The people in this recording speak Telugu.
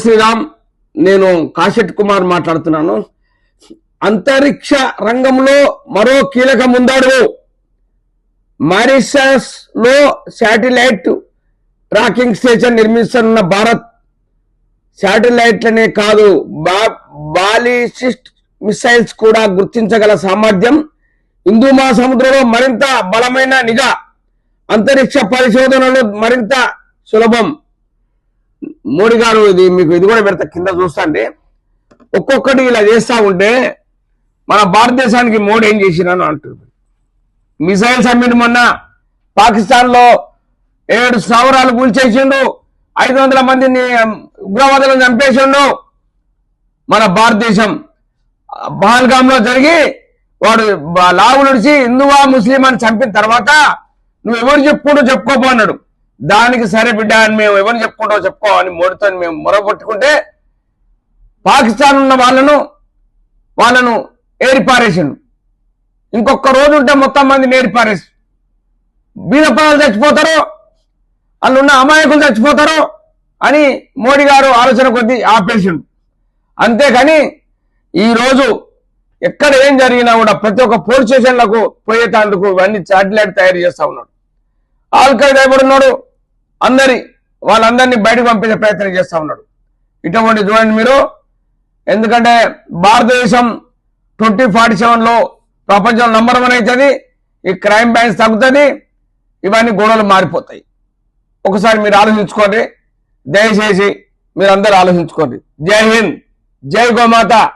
శ్రీరామ్ నేను కాశెట్ కుమార్ మాట్లాడుతున్నాను. అంతరిక్ష రంగంలో మరో కీలక ముందడుగు మారిషస్లో శాటిలైట్ ట్రాకింగ్ స్టేషన్ నిర్మిస్తున్న భారత్. శాటిలైట్లనే కాదు బా బాలిసిస్ట్ మిసైల్స్ కూడా గుర్తించగల సామర్థ్యం. హిందూ మహాసముద్రంలో మరింత బలమైన నిఘా. అంతరిక్ష పరిశోధనలు మరింత సులభం. మోడీ గారు ఇది మీకు ఇది కూడా పెడతా కింద చూస్తాంటే ఒక్కొక్కటి ఇలా చేస్తా ఉంటే మన భారతదేశానికి మోడీ ఏం చేసినాను అంటుంది మిసైల్స్ అమ్మిండు మొన్న పాకిస్తాన్లో ఏడు స్థావరాలు కూల్చేసిండు ఐదు వందల మందిని ఉగ్రవాదులను చంపేసిండు. మన భారతదేశం పహల్గామ్లో జరిగి వాడు లావు నడిచి హిందువా ముస్లిం అని చంపిన తర్వాత నువ్వు ఎవరు చెప్పుకుంటూ చెప్పుకోపోన్నాడు దానికి సరే బిడ్డ అని మేము ఎవరు చెప్పుకుంటావు చెప్పుకోవాలని అని మోడీతో మేము మొరగొట్టుకుంటే పాకిస్తాన్ ఉన్న వాళ్ళను వాళ్ళను ఏరిపారేసిండు. ఇంకొక రోజు ఉంటే మొత్తం మంది నేరిపారేసి బీద చచ్చిపోతారో చచ్చిపోతారు వాళ్ళు ఉన్న అమాయకులు చచ్చిపోతారు అని మోడీ గారు ఆలోచన కొద్దీ ఆపేసిండు. అంతేకాని ఈరోజు ఎక్కడ ఏం జరిగినా కూడా ప్రతి ఒక్క పోలీస్ స్టేషన్లకు పోయేటందుకు ఇవన్నీ చాటిలైట్ తయారు చేస్తా ఉన్నాడు. ఆల్ఖైదా ఎవడున్నాడు ఉన్నాడు? అందరి వాళ్ళందరినీ బయటకు పంపించే ప్రయత్నం చేస్తూ ఉన్నాడు. ఇటువంటి చూడండి మీరు. ఎందుకంటే భారతదేశం ట్వంటీ ఫార్టీ సెవెన్లో ప్రపంచం నంబర్ వన్ అవుతుంది ఈ క్రైమ్ బ్యాన్స్ తగ్గుతుంది ఇవన్నీ గొడవలు మారిపోతాయి. ఒకసారి మీరు ఆలోచించుకోండి. దయచేసి మీరు అందరూ ఆలోచించుకోండి. జై హింద్. జై గోమాత.